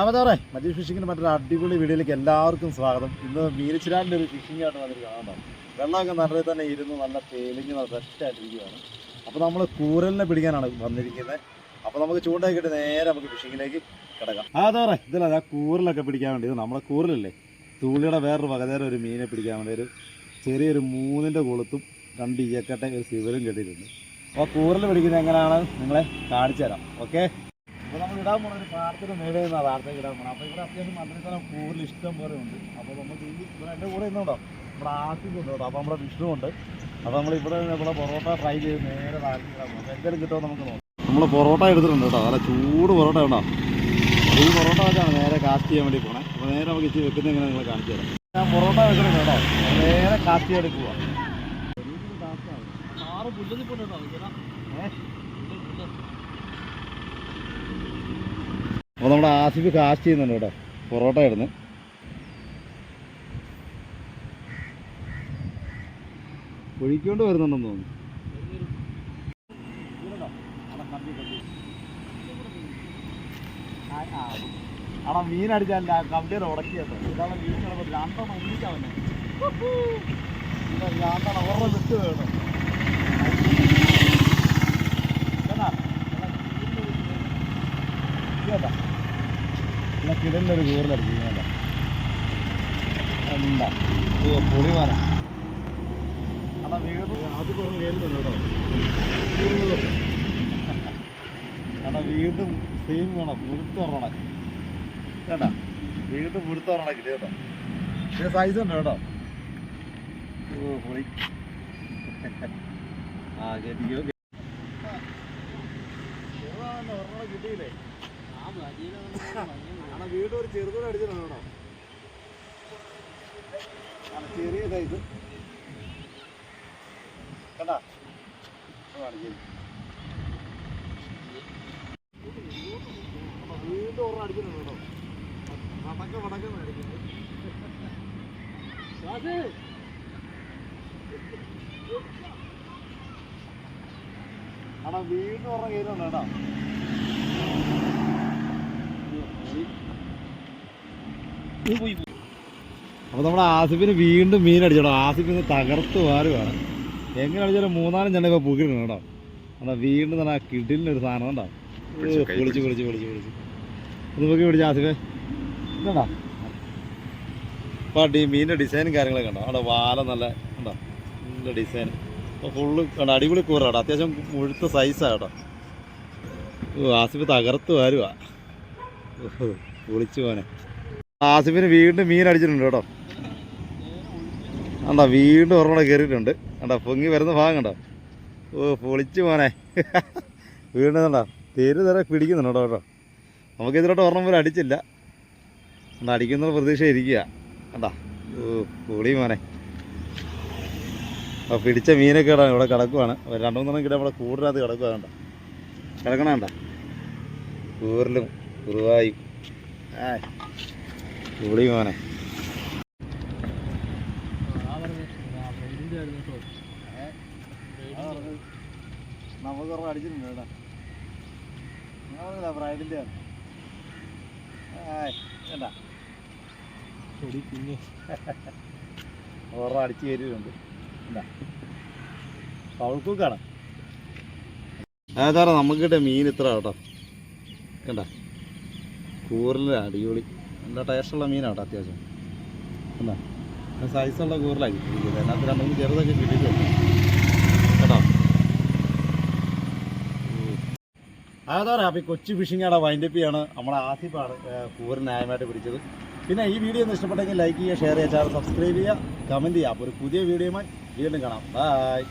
ആമതാറേ മജീഷ് ഫിഷിങ്ങിന് മറ്റൊരു അടിപൊളി വീഡിയോയിലേക്ക് എല്ലാവർക്കും സ്വാഗതം. ഇന്ന് മീനച്ചിരാന്റെ ഒരു ഫിഷിംഗ് ആണ് വന്നിട്ട് കാണാം. വെള്ളമൊക്കെ നല്ല തന്നെ ഇരുന്ന് നല്ല നല്ല സെറ്റായിട്ടിരിക്കുകയാണ് അപ്പോൾ നമ്മൾ കൂരലിനെ പിടിക്കാനാണ് വന്നിരിക്കുന്നത്. അപ്പോൾ നമുക്ക് ചൂണ്ടയൊക്കെ നേരെ നമുക്ക് ഫിഷിങ്ങിലേക്ക് കിടക്കാം. ആതാറേ ഇതല്ല ആ കൂരലൊക്കെ പിടിക്കാൻ വേണ്ടി. ഇത് നമ്മളെ കൂരലല്ലേ? തൂളിയുടെ വേറൊരു വകതേരം ഒരു മീനെ പിടിക്കാൻ വേണ്ടി ഒരു ചെറിയൊരു മൂന്നിന്റെ കൊളുത്തും രണ്ട് ഇയക്കട്ടെ ഒരു സിവലും കെട്ടിയിട്ടുണ്ട്. അപ്പോൾ കൂരൽ പിടിക്കുന്നത് എങ്ങനെയാണ്? നിങ്ങളെ കാണിച്ചു തരാം. ഓക്കെ? ഇടാൻ പോണ ഒരു പാടത്തിന് മേലെ നിന്നാണ് വാർത്തയ്ക്ക് ഇടാൻ പോകണം അപ്പോൾ ഇവിടെ അത്യാവശ്യം മന്ത്രിത്തലം കൂടുതൽ ഇഷ്ടം പോലെ ഉണ്ട്. അപ്പോൾ നമുക്ക് ഈ ഇവിടെ എന്റെ കൂടെ ഇന്നുണ്ടോ? നമ്മുടെ ആസിഫ് ഉണ്ട് കേട്ടോ. അപ്പോൾ നമ്മുടെ വിഷ്ണു ഉണ്ട്. അപ്പോൾ നമ്മൾ ഇവിടെ നമ്മളെ പൊറോട്ട ട്രൈ ചെയ്ത് നേരെ നാട്ടിൽ ഇടാൻ എന്തെങ്കിലും കിട്ടുമോ നമുക്ക് നോക്കാം. നമ്മൾ പൊറോട്ട എടുത്തിട്ടുണ്ട് കേട്ടോ. നല്ല ചൂട് പൊറോട്ട ഉണ്ടോ ഈ പൊറോട്ട വെച്ചാണ് നേരെ കാസ്റ്റ് ചെയ്യാൻ വേണ്ടി പോണേ. അപ്പോൾ നേരെ നമുക്ക് ഇച്ചിരി വെക്കുന്ന എങ്ങനെ നിങ്ങൾ കാണിച്ചു തരാം. ഞാൻ പൊറോട്ട വെക്കുന്നുണ്ട് കേട്ടോ. നേരെ കാസ്റ്റ് ചെയ്യാൻ എടുക്കുക അപ്പോൾ നമ്മുടെ ആസിഫ് കാസ്റ്റ് ചെയ്യുന്നുണ്ട് കേട്ടോ. പൊറോട്ട ഇടുന്നു ഒഴിക്കൊണ്ട് വരുന്നുണ്ടെന്ന് തോന്നുന്നു. ആടാ മീൻ അടിച്ചാൽ കമ്പിയുടെ ഉടക്കിയത് ഇതാണ് മീൻ കിടന്നത് രണ്ടെണ്ണം ഒന്നിച്ചാവന്നെ രണ്ടെണ്ണം ഓർമ്മ വിട്ട് വേണം കേട്ടാ. പിന്നെ കിടലിനൊരു കൂറിലടിച്ചില്ല എന്താ പൊടി മാറ. അതാ വീട്. അത് കേൾക്കുന്നുണ്ട് കേട്ടോ അതാ വീണ്ടും സെയിം വേണം. മുഴുത്തുറണ കേട്ടാ? വീണ്ടും മുഴുത്തുറണ കിട്ടി കേട്ടോ. പക്ഷേ സൈസ് ഉണ്ട് കേട്ടോ. ഓ പൊളി. ആ കേട്ടിക്കോ കിട്ടിയില്ലേ? ആണോ വീട് ഒരു ചെറുതോടെ അടിച്ചിട്ടാണ് കേട്ടോ ചെറിയ സൈസ് കണ്ടാ? വീണ്ടും ഒരെണ്ണം അടിച്ചിട്ടുണ്ട് കേട്ടോ. വടക്ക വടക്ക അടിക്കുന്നത് വീണ്ടും ഒരെണ്ണം കേട്ടോ. അപ്പോൾ നമ്മുടെ ആസിഫിന് വീണ്ടും മീൻ അടിച്ചോട്ടോ ആസിഫിന് തകർത്ത് വാരുവാണ് എങ്ങനെ അടിച്ചാലും മൂന്നാലും ചെണ്ണ ഇപ്പോൾ പുകിടുന്നു കേട്ടോ. അവിടെ വീണ്ടും തന്നെ ആ കിടിലിനൊരു സാധനം കൈ വിളിച്ച് വിളിച്ച് വിളിച്ച് വിളിച്ച് ഒന്ന് പൊക്കി പിടിച്ച ആസിഫേ? ഇതാ അപ്പോൾ ഈ മീനിന്റെ ഡിസൈനും കാര്യങ്ങളൊക്കെ ഉണ്ടോ അവിടെ വാല നല്ല ഉണ്ടോ നല്ല ഡിസൈൻ. അപ്പോൾ ഫുള്ള് കണ്ടോ? അടിപൊളി കൂറ കേട്ടോ. അത്യാവശ്യം മുഴുത്ത സൈസാണ് കേട്ടോ. ഓ ആസിഫ് തകർത്ത് വരുവാ. ഓഹോ വിളിച്ചു പോനെ. ആസിഫിന് വീണ്ടും മീൻ അടിച്ചിട്ടുണ്ട് കേട്ടോ. കണ്ടോ വീണ്ടും ഒരെണ്ണം കയറിയിട്ടുണ്ട്. കണ്ടോ പൊങ്ങി വരുന്ന ഭാഗം കണ്ടോ. ഓ പൊളിച്ചു പോനെ വീണ്ടും കണ്ടോ തെരു തര പിടിക്കുന്നുണ്ടോ കേട്ടോ നമുക്ക് ഇതിലോട്ട് ഒരെണ്ണം പോലും അടിച്ചില്ല. കണ്ടോ അടിക്കുന്ന പ്രതീക്ഷ ഇരിക്കുക. കണ്ടോ ഓ പൊളി മോനെ. അപ്പോൾ പിടിച്ച മീനൊക്കെ ഇടാൻ ഇവിടെ കിടക്കുവാണ്. രണ്ട് മൂന്നെണ്ണം കിട്ടാൻ ഇവിടെ കൂടിനകത്ത് കിടക്കുക കണ്ടോ. കിടക്കണ കണ്ടോ. കൂറിലും കുറുവായും ആ പൊളി മോനെ. നമുക്ക് അടിച്ച് കയറിയിട്ടുണ്ട് എന്താ പൗൾക്കൂക്കാണ് ഏതാറ നമുക്ക് കിട്ടിയ മീൻ ഇത്ര കേട്ടോ കണ്ട? കൂറിൽ അടിപൊളി. നല്ല ടേസ്റ്റുള്ള മീനാണ് കേട്ടോ അത്യാവശ്യം. എന്താ? സൈസുള്ള കൂറിലായി അതിനകത്ത് രണ്ടും ചെറുതൊക്കെ കിട്ടിയിട്ടുണ്ട്. കേട്ടോ? അതാ പറയാം അപ്പോൾ ഈ കൊച്ചു ഫിഷിംഗ് ആണ് വൈൻഡപ്പ് ചെയ്യാണ് നമ്മുടെ ആസിഫാണ് കൂറ് ന്യായമായിട്ട് പിടിച്ചത്. പിന്നെ ഈ വീഡിയോ ഒന്ന് ഇഷ്ടപ്പെട്ടെങ്കിൽ ലൈക്ക് ചെയ്യുക ഷെയർ ചെയ്യുക ചാനൽ സബ്സ്ക്രൈബ് ചെയ്യുക കമന്റ് ചെയ്യുക. അപ്പോൾ ഒരു പുതിയ വീഡിയോയുമായി വീണ്ടും കാണാം. ബൈ